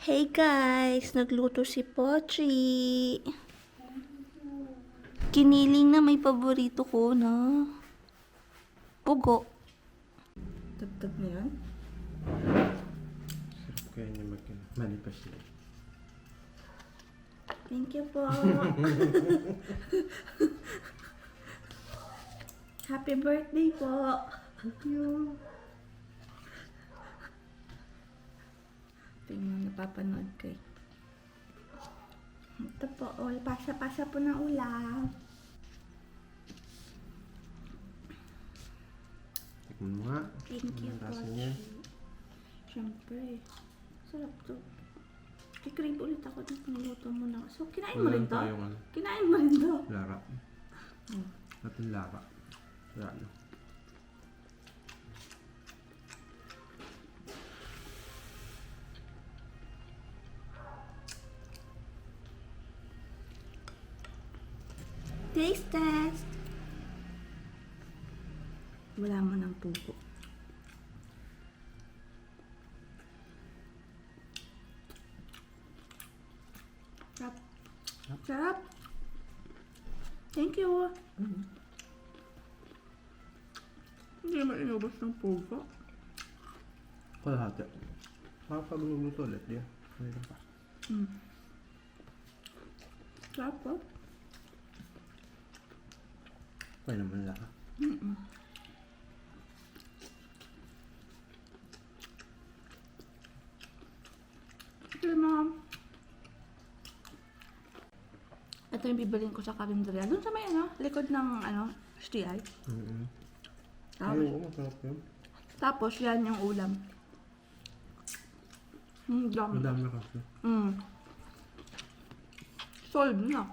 Hey guys, nagluto si Pochi. Kiniling na may paborito ko na pugo. Tagtag na yan? Kaya niya mag manipas niya. Thank you po. Happy birthday po. Thank you. Yung mga napapanood ko eh. Ito po, oh, pasa-pasa po ng ulam. Tikman mo nga. Thank you Ang po. niya. Siyempre. Sarap to. Kikrave ulit ako ng pangluto mo na. So, kinain mo rin to? ano, Kinain mo rin to? lara. Hmm. Natin lara. Wala Taste test. Wala mo ng pupo. Sarap. Sarap. Thank you. Hindi naman inubos ng pupo. Kalahati. Makapag-luluto ulit. Di. Mayroon pa. Mm. Sarap po. Kaya naman lara. Mm-mm. Okay, ma'am. Ito yung bibilin ko sa karinderya. Doon sa may ano, likod ng ano, STI. Mm-hmm. Tapos, Ay, oo, masarap yun. tapos yan yung ulam. Mm, dami. Madami kasi. Mm. Solve na.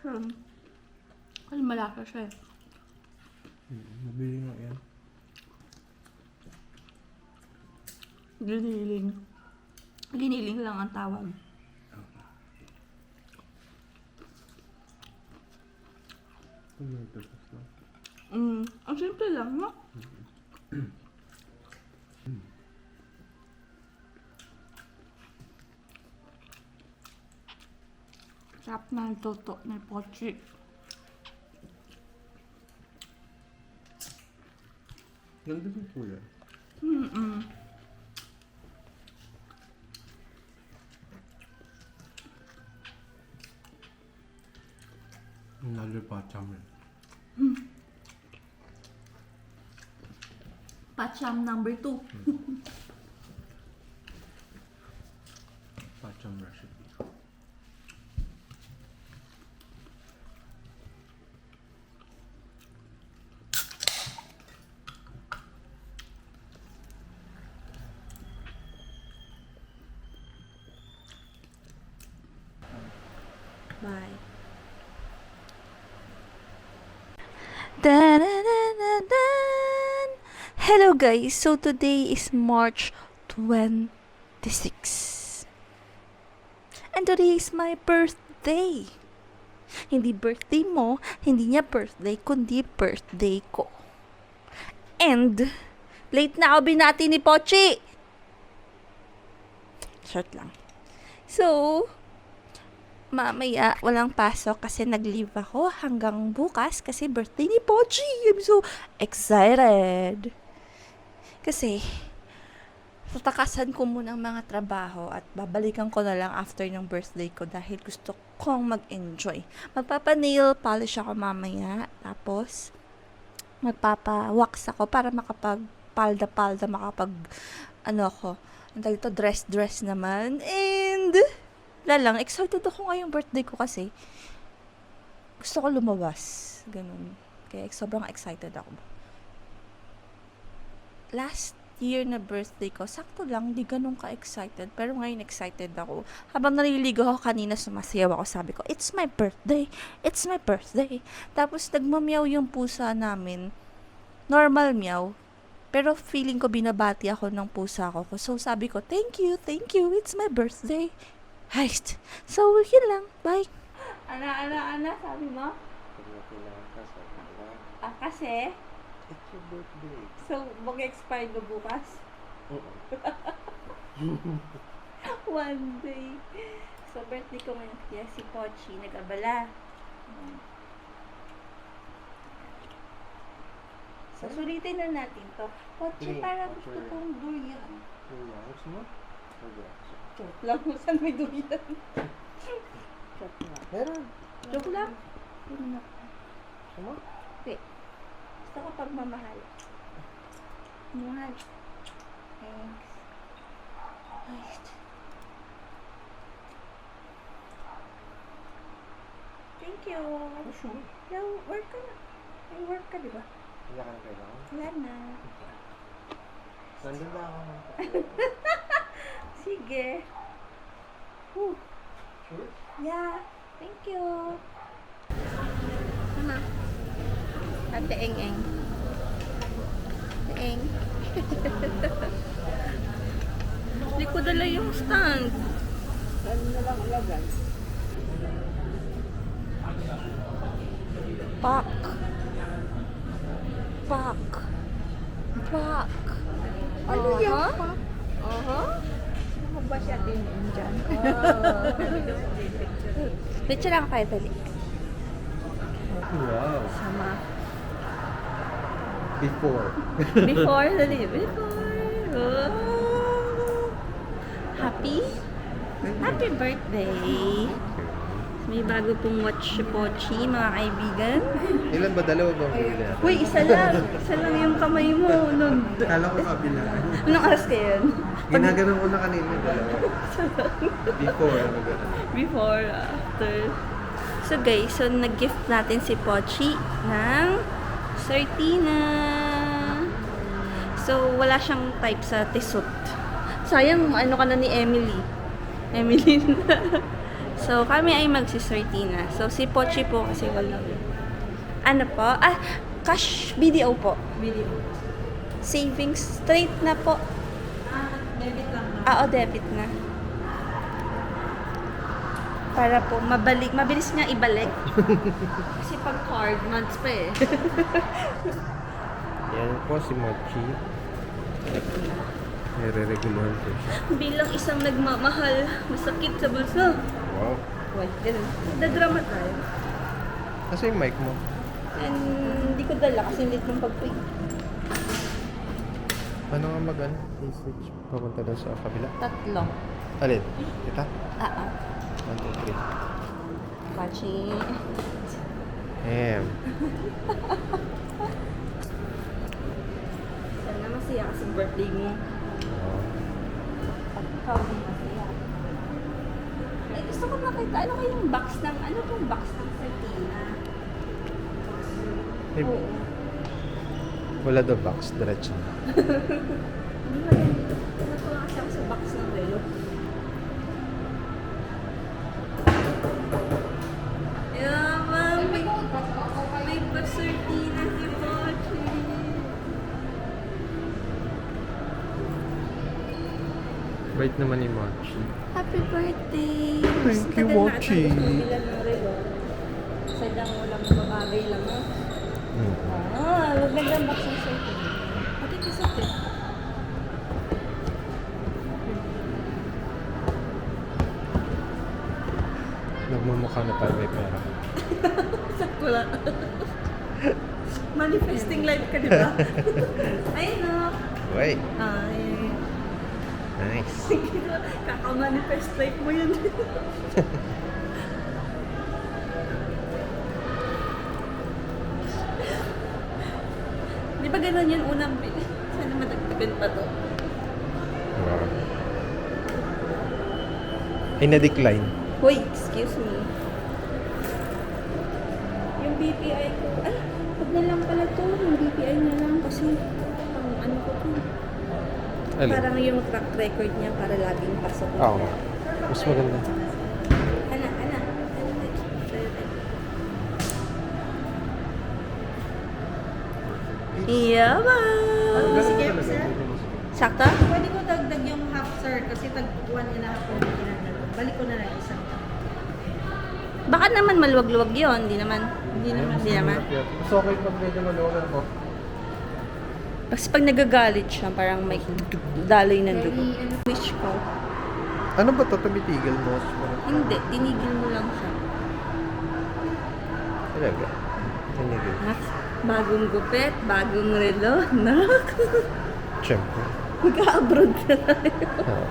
Hmm. Kasi malasa siya eh. Mm, Mabili nga yan. Giniling. Giniling lang ang tawag. Mm, ang simple lang, no? Sarap na toto ni Pochi. Ganda ng kulay. Mm-mm. Lalo pa chamel. Pacham number two. Pacham Hello guys, so today is March 26. And today is my birthday. Hindi birthday mo, hindi niya birthday, kundi birthday ko. And, late na ako binati ni Pochi. Short lang. So, mamaya walang pasok kasi nag-leave ako hanggang bukas kasi birthday ni Pochi. I'm so excited. Kasi, tatakasan ko muna ang mga trabaho at babalikan ko na lang after ng birthday ko dahil gusto kong mag-enjoy. Magpapa-nail polish ako mamaya. Tapos, magpapa-wax ako para makapag palda-palda, makapag, ano ako, ang tawag ito, dress-dress naman. And, wala lang, excited ako ngayong birthday ko kasi gusto ko lumabas. Ganun. Kaya sobrang excited ako. Last year na birthday ko, sakto lang, di ganun ka-excited. Pero ngayon excited ako. Habang naliligo ako kanina, sumasayaw ako. Sabi ko, it's my birthday. It's my birthday. Tapos nagmamiyaw yung pusa namin. Normal meow. Pero feeling ko binabati ako ng pusa ko. So sabi ko, thank you, thank you. It's my birthday. Heist. So, yun lang. Bye. Ana, ana, ana, sabi mo? Ah, kasi? it's your birthday. So, mag-expire na bukas? Oo. One day. So, birthday ko ngayon kaya si Pochi nag-abala. So, sulitin na natin to. Pochi, parang gusto kong durian. Kuya, gusto mo? Kuya. Joke lang, saan may durian? Joke lang. Meron. Joke lang. Yun na. Gusto mo? Wait. Gusto ko pagmamahal. Mahal. Thanks. Ay. Thank you. Gusto mo? Yo, work ka na. May work ka, di ba? Wala ka na kailangan. Wala na. Nandun na ako. Sige. Whew. Sure? Yeah. Thank you. Ano? Ate Eng Eng. Ate Eng. Hindi ko dala yung stand. Saan na lang ilagay? Pak. Pak. Pak. Ano Aha. yan, Pak? Ba siya din dyan? Picture lang kayo dali. Wow. Sama. Before. Before, dali. Before. Oh. Happy? Happy birthday. May bago pong watch Pochi, mga kaibigan. Ilan ba? Dalawa ba? Uy, isa lang. Isa lang yung kamay mo. Nun. Kala ko kabila. Anong oras kayo yun? Ginaganon ko na kanina. Dalawa. Before. Ano ganun? Before, after. So guys, so nag-gift natin si Pochi ng Sartina. So wala siyang type sa tisot. Sayang, ano ka na ni Emily. Emily So kami ay magsi-Sartina. So si Pochi po kasi wala. Ano po? Ah, cash BDO po. Video. Savings straight na po. Debit lang na. Ah, o debit na. Para po mabalik, mabilis niya ibalik. Kasi pag card, months pa eh. Yan po si Mochi. Nire-regular ko siya. Bilang isang nagmamahal, masakit sa bulsa. Wow. Wait, ganun. Dadrama tayo. Kasi yung mic mo. And hindi ko dala kasi late ng pag-pay. Paano nga mag ano? I-switch. Papunta doon sa kabila. Tatlo. Alin? Ita? Ah, ah. 1, 2, 3. Pachi. Damn. Sana masaya kasi birthday mo. Wow. At ikaw din masaya. Eh, gusto ko makita, ano kayong box ng, ano pong box ng Sartina? Eh, Oo. Wala daw box. Diretso. Hindi. Natuwa kasi ako sa box ng relo. Yeah, ma'am. May, may pasortina si Pochi. Bait naman ni Mochi. Happy birthday! Thank you, Mochi. Bumila ng relo. Sadyang walang babagay lang. ah. Ah, magandang box ng sartina. Pati kisot eh. Nagmumukha na tayo may pera. Wala. Manifesting life ka, di ba? Ayun no. Wait. Ay. Nice. Kaka-manifest life mo yun. Ganun yun unang bili? Sana madagdagan pa to. Wow. Ay, na-decline. Hoy, excuse me. Yung BPI ko, ay, wag na lang pala to. Yung BPI na lang kasi pang ano ko to. Alin? Parang yung track record niya para laging pasok. Oo. Mas maganda. Iya ba? Sige, sir. Sakto? Pwede ko dagdag yung half, sir, kasi tag one and a half po yung ginagawa. Balik ko na lang isang. Baka naman maluwag-luwag yun. Hindi naman. Hindi naman. Hindi naman. Mas okay pag medyo maluwagan mo. Kasi pag nagagalit siya, parang may daloy ng dugo. Very, ano, Wish ko, Ano ba to? Tumitigil mo? Hindi, tinigil mo lang siya. Talaga? Tinigil. Nak, bagong gupit, bagong relo, nak. Siyempre. Mag-abroad na. Oo.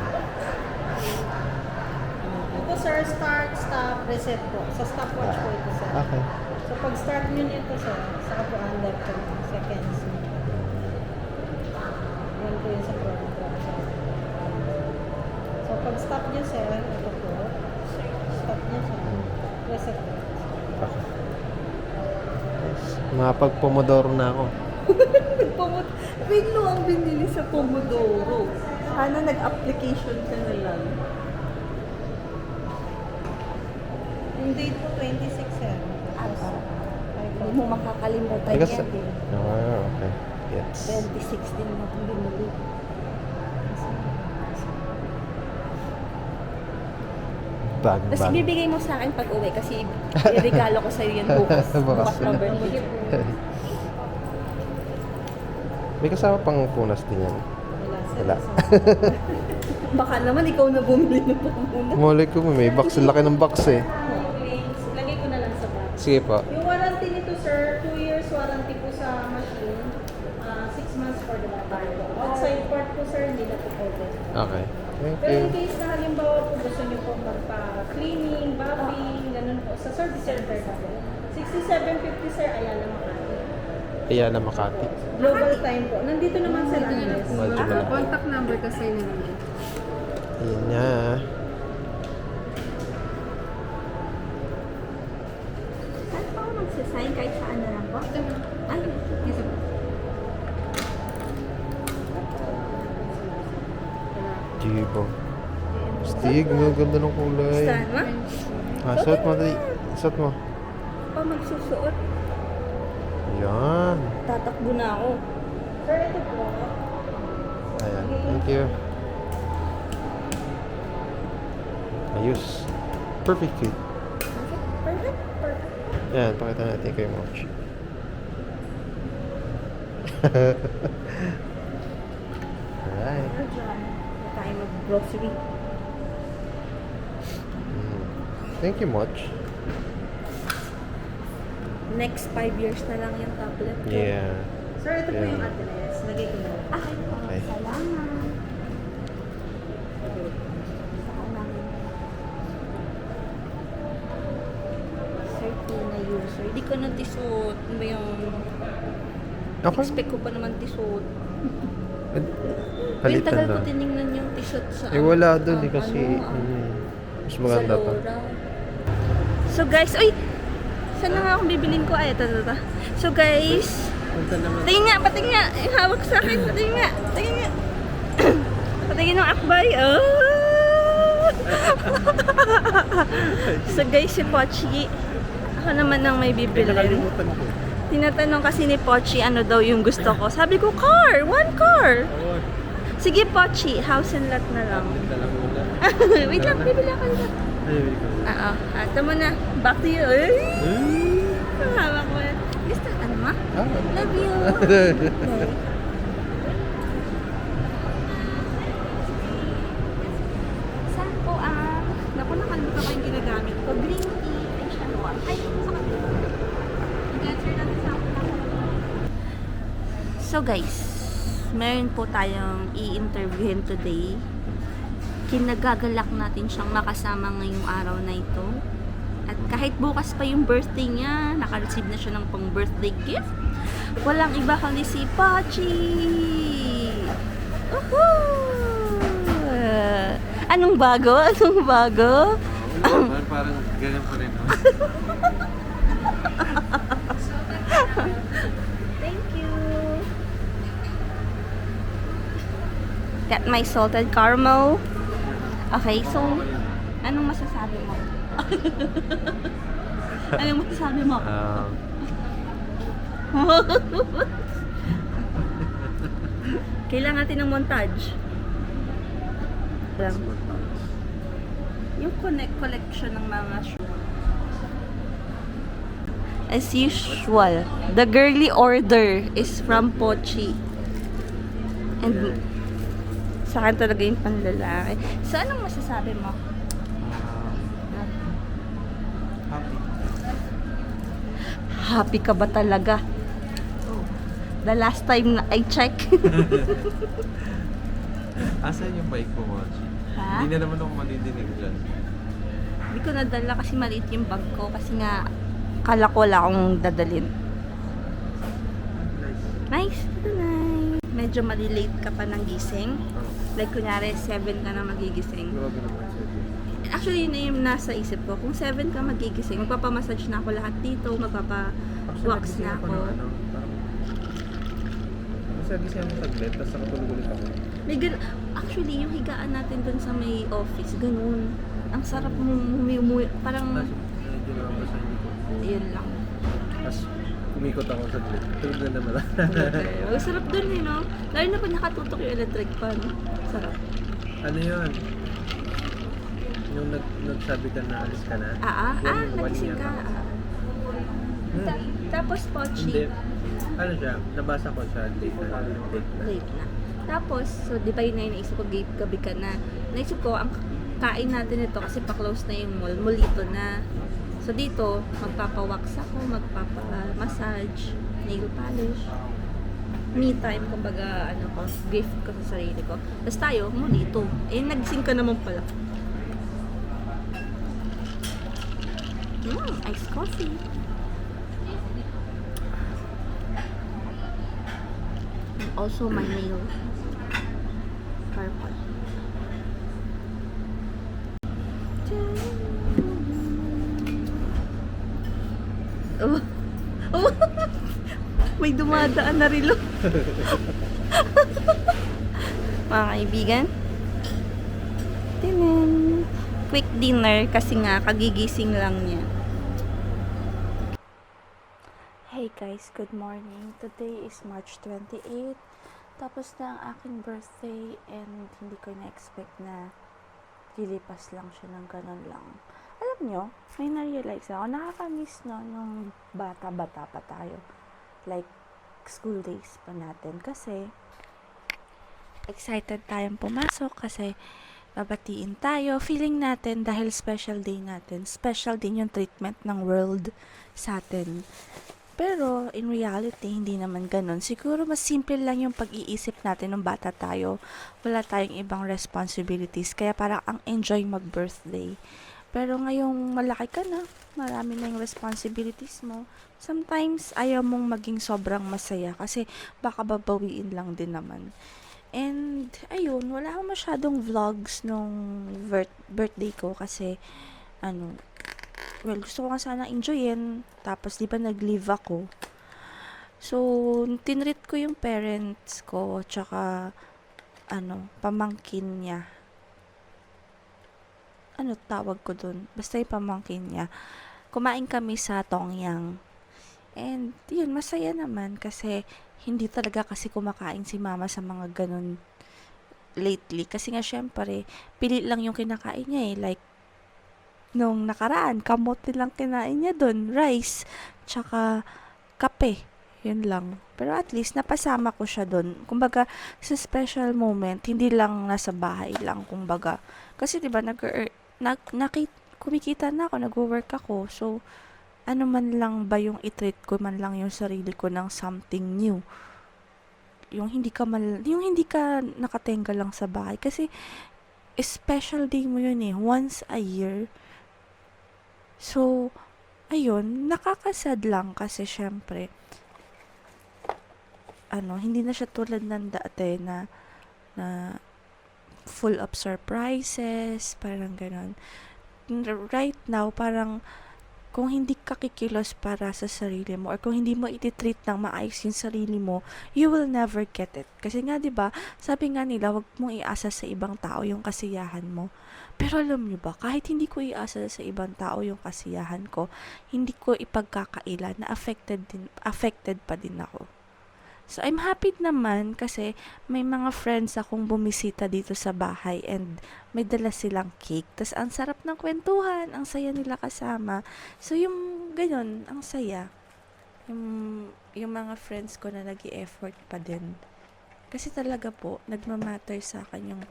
Ito sir, start, stop, reset po. Sa stopwatch po ito sir. Okay. So pag start nyo nito sir, saka po under 20 seconds. Yan po yun sa program sir. So pag stop nyo sir, ito po. Stop nyo sir. Reset po. Okay. Makapag-pomodoro na ako. Pomod Biglo ang binili sa Pomodoro. Sana nag-application ka na lang. Yung date po 26 sir. Aba. Ay po. Hindi mo makakalimutan Because, yan. eh. ah, okay. Yes. 2016 na itong binili. Bag, Tapos bibigay mo sa akin pag uwi kasi i-regalo ko sa'yo yan bukas. Bukas bukas na. ng birthday. May kasama pang punas din yan. Wala. Baka naman ikaw na bumili ng pamuna. Muli ko, may box. Ang laki ng box eh. Links. Lagay ko na lang sa box. Sige po. Yung warranty nito sir, 2 years warranty po sa machine, 6 months for the battery. Outside part po sir, hindi na po covered. Okay. Thank Pero in you. case na halimbawa po gusto niyo po magpa-cleaning, buffing, ganun po, sa service center na po. 6750 sir, Ayala Makati. Ayala Makati. Global time po. Nandito naman sa address. Medyo Ah, malaki. contact number kasi nila. Ayan na. Stig, ang ganda ng kulay. saan ma? Ah, suot mo, dali. Suot mo. Pa magsusuot. Yan. Tatakbo na ako. Sir, ito po. Ayan. Thank you. Ayos. Perfect fit. Perfect, perfect. Yan, pakita natin kay Moch. Alright. Diyan. Na tayo mag-grocery. Mm. Thank you, Moch. Next five years na lang yung tablet ko. Yeah. Sir, ito po Yeah. yung address. Lagay ko na lang. Okay po. Okay. Salamat. Sir, two na user. Di ko na tisot. Ano ba yung... Okay. Expect ko pa naman tisot. Yung Palitan tagal ko lang. tinignan yung tisot sa... Eh, wala doon ah, eh kasi ano, ah, mm, mas maganda sa pa. Laura. So guys, uy! Saan na nga akong bibilin ko? Ay, ito, ito, ito. So guys. Tingin nga, patingin nga. Yung hawak sa akin. Patingin nga. Patingin nga. patingin ng akbay. Oh! so guys, si Pochi. Ako naman ang may bibilin. Nakalimutan ko. Tinatanong kasi ni Pochi ano daw yung gusto ko. Sabi ko, car! One car! Sige, Pochi. House and lot na lang. Wait lang, bibili ako nila. Oo. Ato mo na. Back to you. Ay! Hawak mo na. Gusto, ano ma? Ah, Love you. Okay. Ang... So guys, meron po tayong i-interviewin today. Kinagagalak natin siyang makasama ngayong araw na ito. At kahit bukas pa yung birthday niya, naka-receive na siya ng pang birthday gift. Walang iba kundi si Pachi! Woohoo! Anong bago? Anong bago? parang, parang ganyan pa rin. Thank you! Got my salted caramel. Okay, so, anong masasabi mo? anong masasabi mo? Um, Kailangan natin ng montage. Lang. Yung connect collection ng mga shoe. As usual, the girly order is from Pochi. And Sa akin talaga yung panlalaki. So, anong masasabi mo? Happy. Happy ka ba talaga? The last time na I check. Asan yung bike mo, Mochi? ha? Hindi na naman ako madidinig dyan. Hindi ko nadala kasi maliit yung bag ko kasi nga kala ko wala akong dadalin. Nice. Nice. Medyo malilate ka pa ng gising. Like kunyari 7 ka na magigising. Actually, yun na yung nasa isip ko. Kung 7 ka magigising, magpapamassage na ako lahat dito, magpapa Actually, wax nagising na ako ako. ng ano, ako saglit, tapos nakatulog ulit ako. May gan- Actually, yung higaan natin dun sa may office, ganun. Ang sarap mo umuwi, parang medyo nakabasa yung yun lang. Tapos umikot ako saglit. Tulog na naman. Ang sarap dun eh, no? Lalo na pag nakatutok yung electric fan. Sarap. ano yun? Yung nag nagsabi ka na alis ka na? Ah, ah, ah, one nagising year ka. na. Ah. Hmm. Ta- tapos, Pochi, Hindi. Ano siya? Nabasa ko siya late na. Late na. late na. Tapos, so, di ba yun na yung naisip ko, gabi, gabi ka na. Naisip ko, ang kain natin ito kasi pa-close na yung mall, mulito na. So, dito, magpapawax ako, magpapa-massage, nail polish. Me time, kumbaga, ano ko, gift ko sa sarili ko. Tapos tayo, mulito. Eh, nagising ka naman pala. Mm, iced coffee. And also my nail. Purple. Oh. May dumadaan na rilo. Mga kaibigan. Tinin. Quick dinner kasi nga kagigising lang niya. Hey guys, good morning. Today is March 28. Tapos na ang aking birthday and hindi ko na-expect na lilipas lang siya ng ganun lang. Alam nyo, may na-realize ako, nakakamiss no, nung bata-bata pa tayo. Like, school days pa natin. Kasi, excited tayong pumasok kasi babatiin tayo. Feeling natin dahil special day natin. Special din yung treatment ng world sa atin. Pero, in reality, hindi naman ganun. Siguro, mas simple lang yung pag-iisip natin nung bata tayo. Wala tayong ibang responsibilities. Kaya parang ang enjoy mag-birthday. Pero ngayong malaki ka na, marami na yung responsibilities mo. Sometimes, ayaw mong maging sobrang masaya kasi baka babawiin lang din naman. And, ayun, wala akong masyadong vlogs nung vir- birthday ko kasi, ano, well, gusto ko nga sana enjoyin. Tapos, di ba, nag-leave ako. So, tinreat ko yung parents ko, tsaka, ano, pamangkin niya. Ano tawag ko dun? Basta yung pamangkin niya. Kumain kami sa Tongyang. And, yun, masaya naman kasi hindi talaga kasi kumakain si mama sa mga ganun lately. Kasi nga, syempre, pili lang yung kinakain niya eh. Like, nung nakaraan, kamote lang kinain niya dun. Rice, tsaka kape. Yun lang. Pero at least, napasama ko siya dun. Kumbaga, sa special moment, hindi lang nasa bahay lang, kumbaga. Kasi, di ba, nag, nag, nakit, kumikita na ako, nag-work ako. So, ano man lang ba yung i-treat ko man lang yung sarili ko ng something new. Yung hindi ka mal, yung hindi ka nakatenga lang sa bahay. Kasi, special day mo yun eh. Once a year. So, ayun, nakakasad lang kasi syempre, ano, hindi na siya tulad ng dati na, na full of surprises, parang ganon. Right now, parang, kung hindi ka kikilos para sa sarili mo or kung hindi mo ititreat ng maayos yung sarili mo, you will never get it. Kasi nga, 'di ba? Sabi nga nila, wag mong iasa sa ibang tao yung kasiyahan mo. Pero alam niyo ba, kahit hindi ko iasa sa ibang tao yung kasiyahan ko, hindi ko ipagkakaila na affected din affected pa din ako. So I'm happy naman kasi may mga friends akong bumisita dito sa bahay and may dala silang cake. Tapos ang sarap ng kwentuhan, ang saya nila kasama. So yung ganyan, ang saya. Yung, yung mga friends ko na nag effort pa din. Kasi talaga po, nagmamatter sa akin yung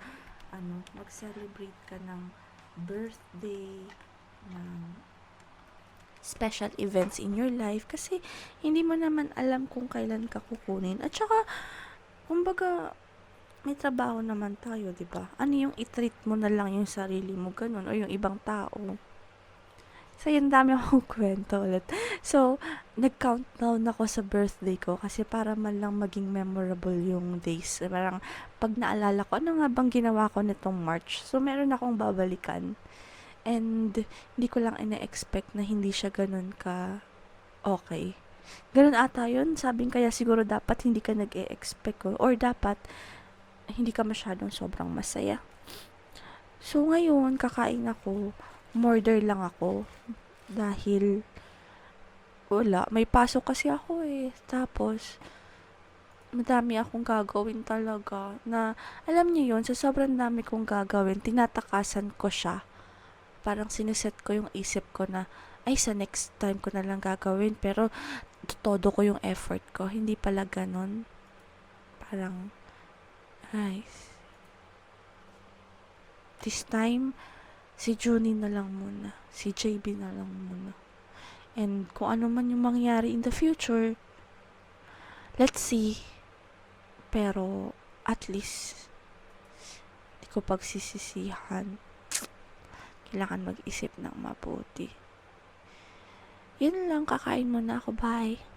ano, mag-celebrate ka ng birthday, ng special events in your life kasi hindi mo naman alam kung kailan ka kukunin. At saka, kumbaga, may trabaho naman tayo, di ba? Ano yung i-treat mo na lang yung sarili mo, ganun, o yung ibang tao. So, yun, dami akong kwento ulit. So, nag-countdown ako sa birthday ko kasi para man lang maging memorable yung days. Parang, pag naalala ko, ano nga bang ginawa ko nitong March? So, meron akong babalikan. And, hindi ko lang ina-expect na hindi siya ganun ka okay. Ganun ata yun. Sabing kaya siguro dapat hindi ka nag-e-expect ko. Or dapat, hindi ka masyadong sobrang masaya. So, ngayon, kakain ako. Murder lang ako. Dahil, wala. May pasok kasi ako eh. Tapos, madami akong gagawin talaga. Na, alam niyo yun, sa sobrang dami kong gagawin, tinatakasan ko siya. Parang siniset ko yung isip ko na, ay, sa next time ko na lang gagawin. Pero, todo ko yung effort ko. Hindi pala ganun. Parang, ay, this time, si Junie na lang muna. Si JB na lang muna. And kung ano man yung mangyari in the future, let's see. Pero, at least, di ko pagsisisihan. Kailangan mag-isip ng mabuti. Yun lang, kakain muna ako. Bye.